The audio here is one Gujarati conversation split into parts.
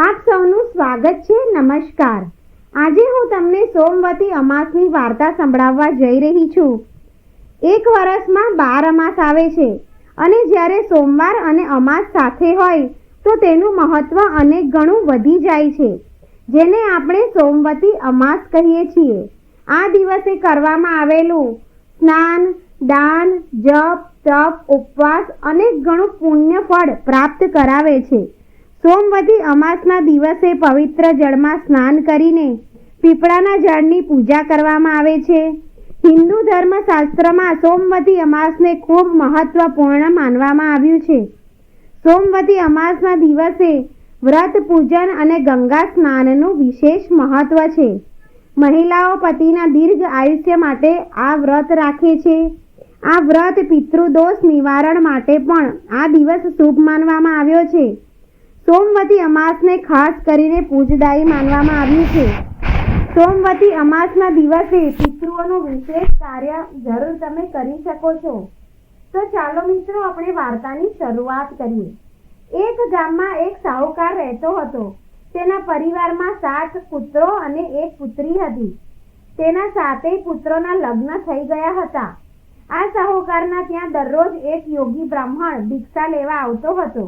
આપ સૌનું સ્વાગત છે, નમસ્કાર. આજે હું તમને સોમવતી અમાસની વાર્તા સંભળાવવા જઈ રહી છું. એક વર્ષમાં બાર અમાસ આવે છે અને જ્યારે સોમવાર અને અમાસ સાથે હોય, તો તેનું મહત્વ અનેક ગણું વધી જાય છે, જેને આપણે સોમવતી અમાસ કહીએ છીએ. આ દિવસે કરવામાં આવેલું સ્નાન, દાન, જપ, તપ, ઉપવાસ અનેક ગણું પુણ્ય ફળ પ્રાપ્ત કરાવે છે. સોમવતી અમાસના દિવસે પવિત્ર જળમાં સ્નાન કરીને પીપળાના ઝાડની પૂજા કરવામાં આવે છે. હિન્દુ ધર્મશાસ્ત્રમાં સોમવતી અમાસને ખૂબ મહત્વપૂર્ણ માનવામાં આવ્યું છે. સોમવતી અમાસના દિવસે વ્રત પૂજન અને ગંગા સ્નાનનું વિશેષ મહત્વ છે. મહિલાઓ પતિના દીર્ઘ આયુષ્ય માટે આ વ્રત રાખે છે. આ વ્રત પિતૃદોષ નિવારણ માટે પણ આ દિવસ શુભ માનવામાં આવ્યો છે. સોમવતી અમાસને ખાસ કરીને પૂજદાયી માનવામાં આવ્યું છે. સોમવતી અમાસના દિવસે પિતૃઓનું વિશેષ કાર્ય જરૂર તમે કરી શકો છો. તો ચાલો મિત્રો આપણે વાર્તાની શરૂઆત કરીએ. એક ગામમાં એક સાહુકાર રહેતો હતો. તેના પરિવારમાં સાત પુત્રો અને એક પુત્રી હતી. તેના સાતેય પુત્રોના લગ્ન થઈ ગયા હતા. આ સાહુકારના ત્યાં દરરોજ એક યોગી બ્રાહ્મણ ભિક્ષા લેવા આવતો હતો.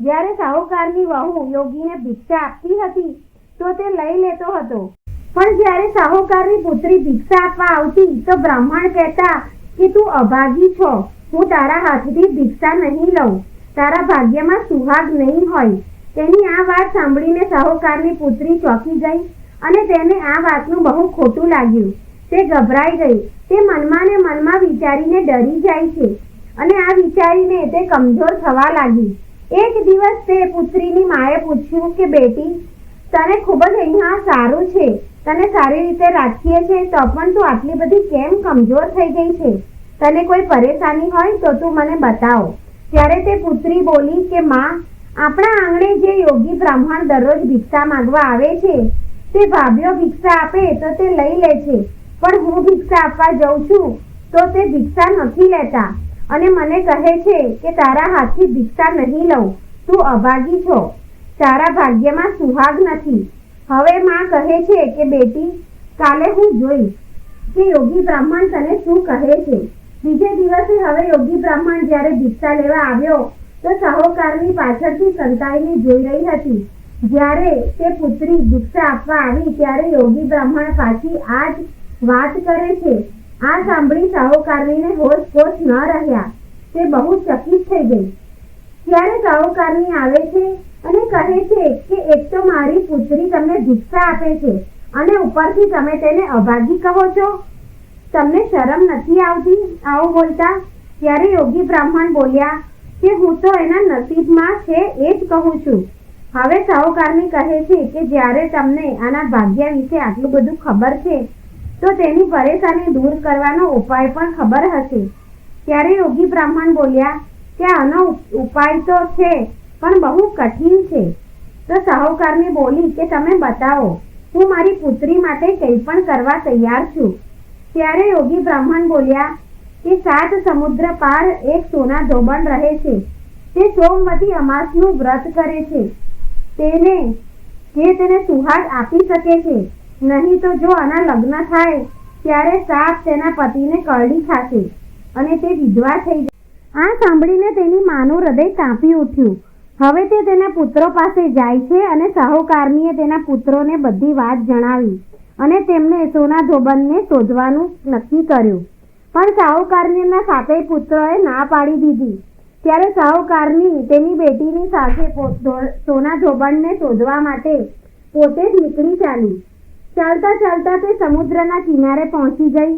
જ્યારે સાહુકારની વહુ યોગીને ભિક્ષા આપતી હતી, તો તે લઈ લેતો હતો. પણ જ્યારે સાહુકારની પુત્રી ભિક્ષા આપવા આવતી, તો બ્રાહ્મણ કહેતા કે, તું અભાગી છો. હું તારા હાથથી ભિક્ષા નહીં લઉં. તારા ભાગ્યમાં સુહાગ નહીં હોય. તેની આ વાત સાંભળીને સાહુકારની પુત્રી ચોંકી ગઈ અને તેને આ વાતનું બહુ ખોટું લાગ્યું. તે ગભરાઈ ગઈ. તે મનમાં ને મનમાં વિચારીને ડરી જાય છે અને આ વિચારીને તે કમજોર થવા લાગી. એક દિવસ તે પુત્રીની માએ પૂછ્યું કે, બેટી, તને ખૂબ જ અહીંયા સારું છે. તને સારી રીતે રાખીએ છે તો પણ તું આટલી બધી કેમ કમજોર થઈ ગઈ છે? તને કોઈ પરેશાની હોય તો તું મને બતાવો. ત્યારે તે પુત્રી બોલી કે, માં, આપણા આંગણે જે યોગી બ્રાહ્મણ દરરોજ ભિક્ષા માંગવા આવે છે, તે ભાભીઓ ભિક્ષા આપે તો તે લઈ લે છે. પણ હું ભિક્ષા આપવા જઉં છું તો તે ભિક્ષા નથી લેતા. અને મને કહે છે કે તારા હાથથી ભિક્ષા નહીં લઉં. તું અભાગી છો. તારા ભાગ્યમાં સુહાગ નથી. હવે માં કહે છે કે, બેટી, કાલે હું જોઈશ કે યોગી બ્રાહ્મણ તને શું કહે છે. બીજે દિવસે હવે યોગી બ્રાહ્મણ જ્યારે ભિક્ષા લેવા આવ્યો, તો સાહુકારની પાછળથી સંતાઈને જોઈ રહી હતી. જ્યારે તે પુત્રી ભિક્ષા આપવા આવી, ત્યારે યોગી બ્રાહ્મણ પાછી આ જ વાત કરે છે. આ સાંભળી સાહુકારનીને હોશ પોશ ન રહ્યા. તે બહુ ચકિત થઈ ગઈ. ત્યારે સાહુકારની આવે છે અને કહે છે કે એક તો મારી પુત્રી તમને ભિક્ષા આપે છે અને ઉપરથી તમે તેને અભાગી કહો છો? તમને શરમ નથી આવતી? આવું બોલતા. ત્યારે યોગી બ્રાહ્મણ બોલ્યા કે હું તો એના નસીબમાં છે એ જ કહું છું. હવે સાહુકારની કહે છે કે જ્યારે તમને આના ભાગ્ય વિશે આટલું બધું ખબર છે તો તેની પરેશાની દૂર કરવાનો ઉપાય પણ ખબર હશે ત્યારે યોગી બ્રાહ્મણ બોલ્યા કે આનો ઉપાય તો છે, પણ બહુ કઠિન છે. તો સાહુકારને બોલી કે તમે બતાવો, હું મારી પુત્રી માટે કંઈ પણ કરવા તૈયાર છું. ત્યારે યોગી બ્રાહ્મણ બોલ્યા, કે સાત સમુદ્ર પાર એક સોના ધોબણ રહે છે. તે સોમવતી અમાસનું વ્રત કરે છે. તેને, જે તેને સુહાગ આપી શકે છે. નહીં તો જો આના લગ્ન થાય, ત્યારે સાપ તેના પતિને કરડી ખાશે અને તે વિધવા થઈ જાય. આ સાંભળીને તેની માનું હૃદય કાંપી ઉઠ્યું. હવે તે તેના પુત્રો પાસે જાય છે અને સાહુકારનીએ તેના પુત્રોને બધી વાત જણાવી અને તેમને સોના ધોબનને શોધવાનું નક્કી કર્યું. પણ સાહુકારનીના સાતેય પુત્રોએ ના પાડી દીધી. ત્યારે સાહુકારની તેની બેટીની સાથે સોના ધોબણને શોધવા માટે પોતે જ નીકળી ચાલી. ચાલતા ચાલતા તે સમુદ્રના કિનારે પહોંચી ગઈ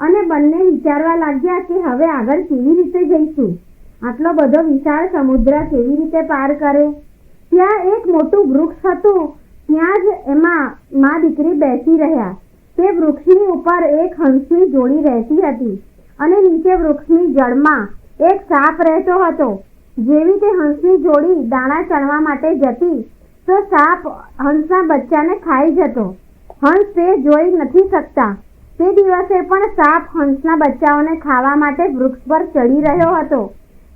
અને બંને વિચારવા લાગ્યા કે હવે આગળ કેવી રીતે જઈશું? આટલો બધો વિશાળ સમુદ્ર કેવી રીતે પાર કરે? ત્યાં એક મોટું વૃક્ષ હતું. ત્યાં જ એમાં મા દીકરી બેસી રહ્યા. તે વૃક્ષની ઉપર એક હંસની જોડી રહેતી હતી અને નીચે વૃક્ષની જળમાં એક સાપ રહેતો હતો. જેવી તે હંસની જોડી દાણા ચણવા માટે જતી, તો સાપ હંસના બચ્ચાને ખાઈ જતો. હંસ તે જોઈ નથી શકતા. તે દિવસે પણ સાપ હંસના બચ્ચાઓને ખાવા માટે વૃક્ષ પર ચડી રહ્યો હતો.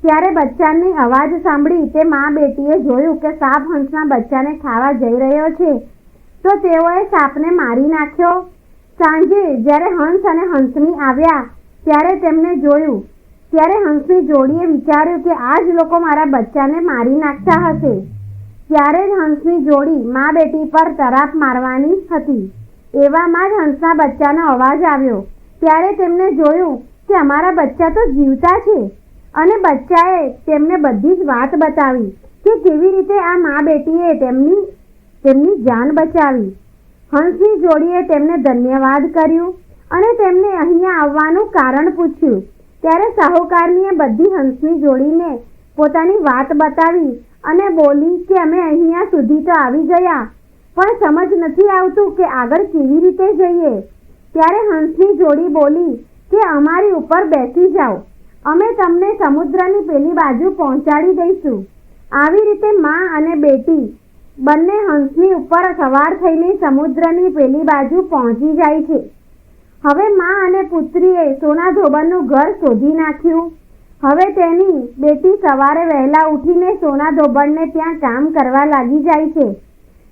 ત્યારે બચ્ચાની અવાજ સાંભળી તે મા બેટીએ જોયું કે સાપ હંસના બચ્ચાને ખાવા જઈ રહ્યો છે. તો તેઓએ સાપને મારી નાખ્યો. સાંજે જ્યારે હંસ અને હંસની આવ્યા, ત્યારે તેમને જોયું. ત્યારે હંસની જોડીએ વિચાર્યું કે આ જ લોકો મારા બચ્ચાને મારી નાખતા હશે. ત્યારે જ હંસની જોડી મા બેટી પર તરાપ મારવાની હતી. એવામાં જ હંસના બચ્ચાનો અવાજ આવ્યો. ત્યારે તેમને જોયું કે અમારા બચ્ચા તો જીવતા છે. અને બચ્ચાએ તેમને બધી જ વાત બતાવી કે કેવી રીતે આ મા બેટીએ તેમની તેમની જાન બચાવી. હંસની જોડીએ તેમને ધન્યવાદ કર્યું અને તેમને અહીંયા આવવાનું કારણ પૂછ્યું. ત્યારે સાહુકારનીએ બધી હંસની જોડીને પોતાની વાત બતાવી અને બોલી કે અમે અહીંયા સુધી તો આવી ગયા, પણ સમજ નથી આવતું કે આગળ કેવી રીતે જઈએ. ત્યારે હંસની જોડી બોલી કે અમારી ઉપર બેસી જાઓ. અમે તમને સમુદ્રની પેલી બાજુ પહોંચાડી દઈશું. આવી રીતે મા અને બેટી બંને હંસની ઉપર સવાર થઈને સમુદ્રની પેલી બાજુ પહોંચી જાય છે. હવે મા અને પુત્રીએ સોના ધોબનનું ઘર શોધી નાખ્યું. હવે તેની બેટી સવારે વહેલા ઉઠીને સોના ધોબણને ત્યાં કામ કરવા લાગી જાય છે.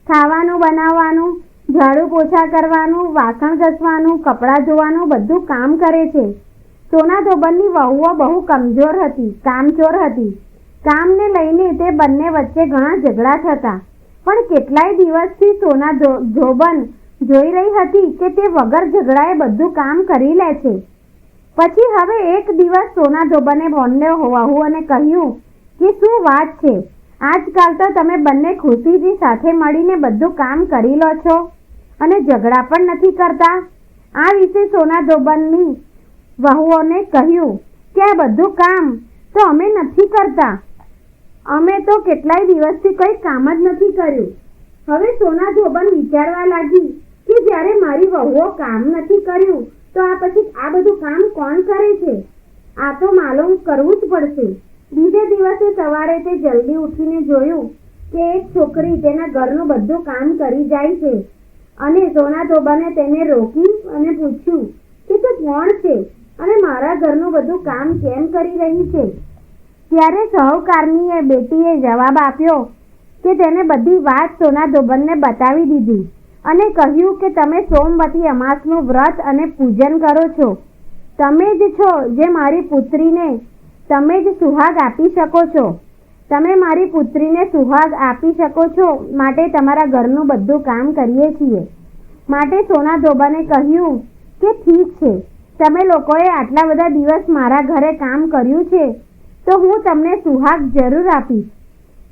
ખાવાનું બનાવવાનું, ઝાડુ પોછા કરવાનું, વાસણ ઘસવાનું, કપડાં ધોવાનું બધું કામ કરે છે. સોના ધોબણની વહુઓ બહુ કમજોર હતી, કામચોર હતી. કામને લઈને તે બંને વચ્ચે ઘણા ઝઘડા થતા. પણ કેટલાય દિવસથી સોના ધોબન જોઈ રહી હતી કે તે વગર ઝઘડાએ બધું કામ કરી લે છે. પછી હવે એક દિવસ સોના ધોબને હોવાહુ વહુઓને કહ્યું કે શું વાત છે? આજકાલ તો તમે બંને ખુશીથી સાથે મળીને બધું કામ કરી લો છો અને ઝઘડા પણ નથી કરતા. આ વિશે સોના ધોબનની વહુઓને કહ્યું કે આ બધું કામ તો અમે નથી કરતા. અમે તો કેટલાય દિવસથી કંઈ કામ જ નથી કર્યું. હવે સોના ધોબન વિચારવા લાગી કે જ્યારે મારી વહુઓ કામ નથી કર્યું તો આ પછી આ બધું કામ કોણ કરે છે? આ તો માલુમ કરવું જ પડશે. બીજે દિવસે સવારે તે જલ્દી ઉઠીને જોયું કે એક છોકરી તેના ઘરનું બધું કામ કરી જાય છે. અને સોના ધોબાને તેને રોકી અને પૂછ્યું કે તું કોણ છે? અને મારા ઘરનું બધું કામ કેમ કરી રહી છે? ત્યારે સહકારનીએ બેટીએ જવાબ આપ્યો કે તેને બધી વાત સોના ધોબનને બતાવી દીધી. અને કહ્યું કે તમે સોમવતી અમાસનું વ્રત અને પૂજન કરો છો. તમે જ છો જે મારી પુત્રીને તમે જ સુહાગ આપી શકો છો. તમે મારી પુત્રીને સુહાગ આપી શકો છો માટે તમારા ઘરનું બધું કામ કરીએ છીએ. માટે સોના ધોબાને કહ્યું કે ઠીક છે, તમે લોકોએ આટલા બધા દિવસ મારા ઘરે કામ કર્યું છે, તો હું તમને સુહાગ જરૂર આપીશ.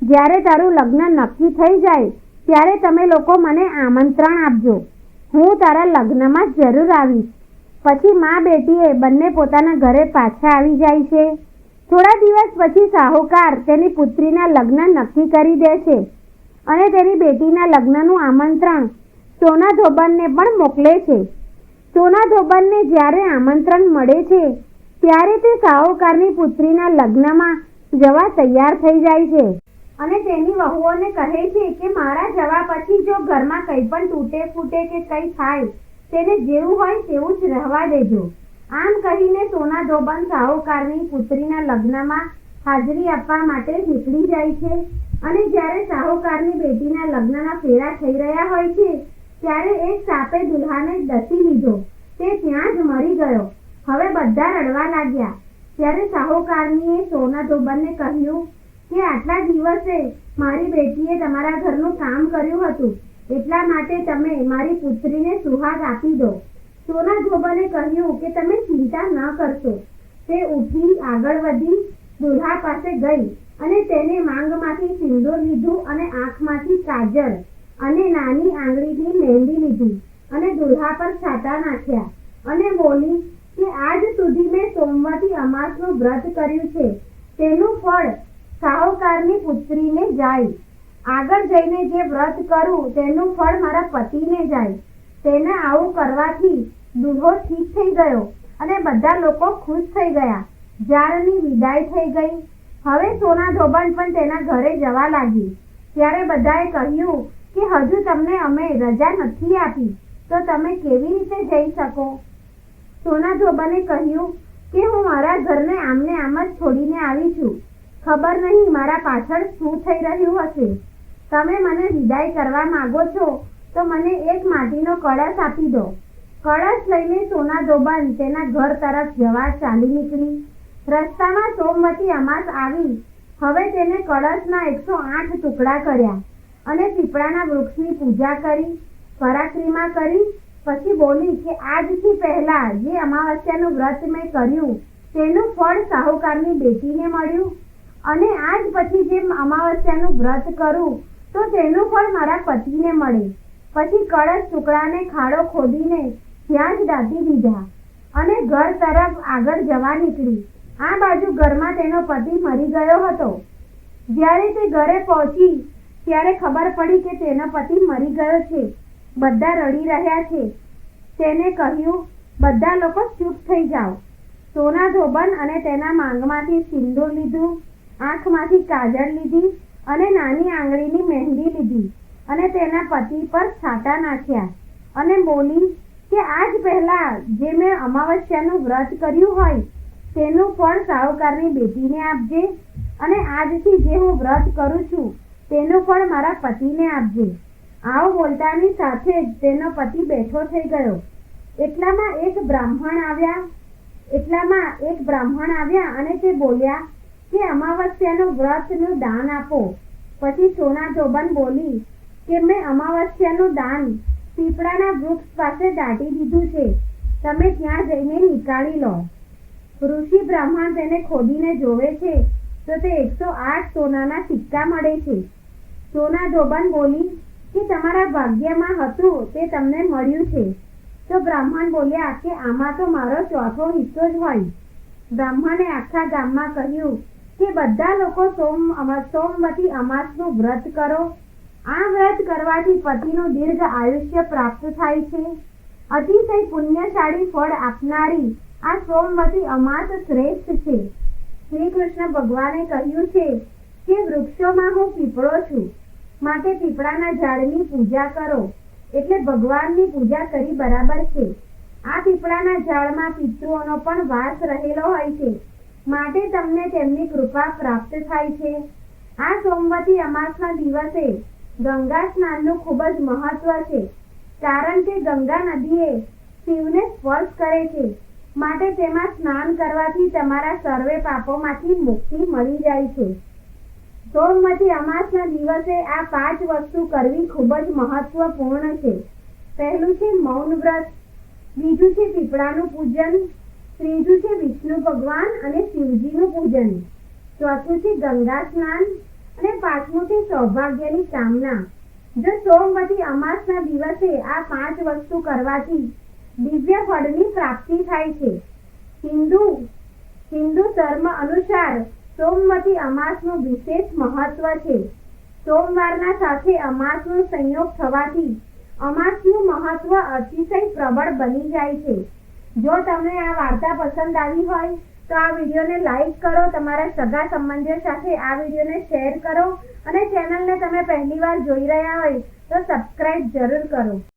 જ્યારે તારું લગ્ન નક્કી થઈ જાય ત્યારે તમે લોકો મને આમંત્રણ આપજો. હું તારા લગ્નમાં જરૂર આવીશ. પછી મા બેટીએ બંને પોતાના ઘરે પાછા આવી જાય છે. થોડા દિવસ પછી સાહુકાર તેની પુત્રીના લગ્ન નક્કી કરી દે છે અને તેની બેટીના લગ્નનું આમંત્રણ સોના ધોબનને પણ મોકલે છે. સોના ધોબનને જ્યારે આમંત્રણ મળે છે, ત્યારે તે સાહુકારની પુત્રીના લગ્નમાં જવા તૈયાર થઈ જાય છે. અને તેની વહુઓને કહે છે કે મારા જવા પછી જો ઘરમાં કંઈ પણ તૂટે ફૂટે કે કંઈ થાય, તેને જેવું હોય તેવું જ રહેવા દેજો. આમ કહીને સોના ધોબન સાહુકારની પુત્રીના લગ્નમાં હાજરી આપવા માટે નીકળી જાય છે. અને જ્યારે સાહુકારની બેટીના લગ્નના ફેરા થઈ રહ્યા હોય છે, ત્યારે એક સાપે દુલ્હાને ડસી લીધો. તે ત્યાં જ મરી ગયો. હવે બધા રડવા લાગ્યા. ત્યારે સાહુકારનીએ સોના ધોબનને કહ્યું કે આટલા દિવસે મારી બેટીએ તમારા ઘરનું કામ કર્યું હતું, એટલા માટે તમે મારી પુત્રીને સુહાગ આપી દો. સોના ધોબને કહ્યું કે તમે ચિંતા ન કરશો. તે ઉઠી આગળ વધી દુલ્હા પાસે ગઈ અને તેને માંગમાંથી સિંદૂર લીધું અને આંખમાંથી કાજલ અને નાની આંગળીથી મહેંદી લીધી અને દુલ્હા પર છાતા નાખ્યા અને બોલી કે આજ સુધી મેં સોમવારથી અમાસનું વ્રત કર્યું છે. તેનું ફળ સાહુકારની પુત્રીને જાય. આગળ જઈને જે વ્રત કરું, તેનું ફળ મારા પતિને જાય. તેને આવું કરવાથી દુલ્હો ઠીક થઈ ગયો અને બધા લોકો ખુશ થઈ ગયા. જારની વિદાય થઈ ગઈ. હવે સોના ધોબણ પણ તેના ઘરે જવા લાગી. ત્યારે બધાએ કહ્યું કે હજુ તમને અમે રજા નથી આપી, તો તમે કેવી રીતે જઈ શકો? સોના ધોબણે કહ્યું કે હું મારા ઘરને આમને આમ જ છોડીને આવી છું. ખબર નહીં મારા પાછળ શું થઈ રહ્યું હશે. તમે મને વિદાય કરવા માંગો છો, તો મને એક માટીનો કળશ આપી દો. કળશ લઈને સોના ધોબન તેના ઘર તરફ જવા ચાલી નીકળી. રસ્તામાં સોમવતી અમાસ આવી. હવે તેને કળશના એકસો આઠ ટુકડા કર્યા અને પીપળાના વૃક્ષની પૂજા કરી, પરાક્રમા કરી, પછી બોલી કે આજથી પહેલા જે અમાવસ્યાનું વ્રત મેં કર્યું, તેનું ફળ સાહુકારની બેટીને મળ્યું. અને આજ પછી જે અમાવસ્યાનું વ્રત કરું, તો તેનું ફળ મારા પતિને મળે. પછી કળશ ટુકડાને ખાડો ખોદીને ત્યાં જ દાટી દીધા અને ઘર તરફ આગળ જવા નીકળી. આ બાજુ ઘરમાં તેનો પતિ મરી ગયો હતો. જ્યારે તે ઘરે પહોંચી, ત્યારે ખબર પડી કે તેનો પતિ મરી ગયો છે. બધા રડી રહ્યા છે. તેને કહ્યું, બધા લોકો ચૂપ થઈ જાઓ. સોના ધોબન અને તેના માંગમાંથી સિંદૂર લીધું. આંખમાંથી કાજળ લીધી અને નાની આંગળીની મહેંદી લીધી અને તેના પતિ પર છાંટા નાખ્યા. અને બોલી કે આજ પહેલા જે મેં અમાવસ્યાનું વ્રત કર્યું હોય, તેનું ફળ સાહુકારની બેટીને આપજે અને આજથી જે હું વ્રત કરું છું, તેનું ફળ મારા પતિને આપજે. આવ બોલતાની સાથે જ તેનો પતિ બેઠો થઈ ગયો. એટલામાં એક બ્રાહ્મણ આવ્યા, એટલામાં એક બ્રાહ્મણ આવ્યા અને તે બોલ્યા કે અમાવસ્યાનું વ્રતનું દાન આપો. પછી સોના જોબન બોલી કે મેં અમાવસ્યાનું દાન પીપળાના વૃક્ષ પાસે દાટી દીધું છે. તમે ત્યાં જઈને નીકાળી લો. ઋષિ બ્રાહ્મણ તેને ખોદીને જોવે છે, તો તે એકસો આઠ સોનાના સિક્કા મળે છે. સોના જોબન બોલી કે તમારા ભાગ્યમાં હતું તે તમને મળ્યું છે. તો બ્રાહ્મણ બોલ્યા કે આમાં તો મારો ચોથો હિસ્સો જ હોય. બ્રાહ્મણે આખા ગામમાં કહ્યું કે બધા લોકો સોમ સોમવતી અમાસનું વ્રત કરો. આ વ્રત કરવાથી પતિનું દીર્ઘ આયુષ્ય પ્રાપ્ત થાય છે. અતિશય પુણ્યશાળી ફળ આપનારી આ સોમવતી અમાસ શ્રેષ્ઠ છે. શ્રી કૃષ્ણ ભગવાને કહ્યું છે કે વૃક્ષોમાં હું પીપળો છું. માટે પીપળાના ઝાડની પૂજા કરો. એટલે ભગવાનની પૂજા કરી બરાબર છે. આ પીપળાના ઝાડમાં પિતૃઓનો પણ વાસ રહેલો હોય છે. માટે તમને તેમની કૃપા પ્રાપ્ત થાય છે. આ સોમવતી અમાસના દિવસે ગંગા સ્નાનનું ખૂબ જ મહત્વ છે, કારણ કે ગંગા નદીએ શિવને સ્પર્શ કરે છે. માટે તેમાં સ્નાન કરવાથી તમારા સર્વે પાપોમાંથી મુક્તિ મળી જાય છે. સોમવતી અમાસના દિવસે આ પાંચ વસ્તુ કરવી ખૂબ જ મહત્વપૂર્ણ છે. પહેલું છે મૌન વ્રત, બીજું છે પીપળાનું પૂજન ત્રીજું છે વિષ્ણુ ભગવાન અને શિવજીનું પૂજન. ચોથું છે ગંગા સ્નાન અને પાંચમું છે સૌભાગ્યની કામના. જો સોમવતી અમાસના દિવસે આ પાંચ વસ્તુ કરવાથી દિવ્ય ફળની પ્રાપ્તિ થાય છે. હિન્દુ હિન્દુ ધર્મ અનુસાર સોમવતી અમાસનું વિશેષ મહત્વ છે. સોમવારના સાથે અમાસનો સંયોગ થવાથી અમાસનું મહત્વ અતિશય પ્રબળ બની જાય છે. જો તમને આ વાર્તા પસંદ આવી હોય, તો આ વિડીયોને લાઈક કરો, તમારા સગા સંબંધીઓ સાથે આ વિડીયોને શેર કરો અને ચેનલને તમે પહેલીવાર જોઈ રહ્યા હોય, તો સબસ્ક્રાઈબ જરૂર કરો.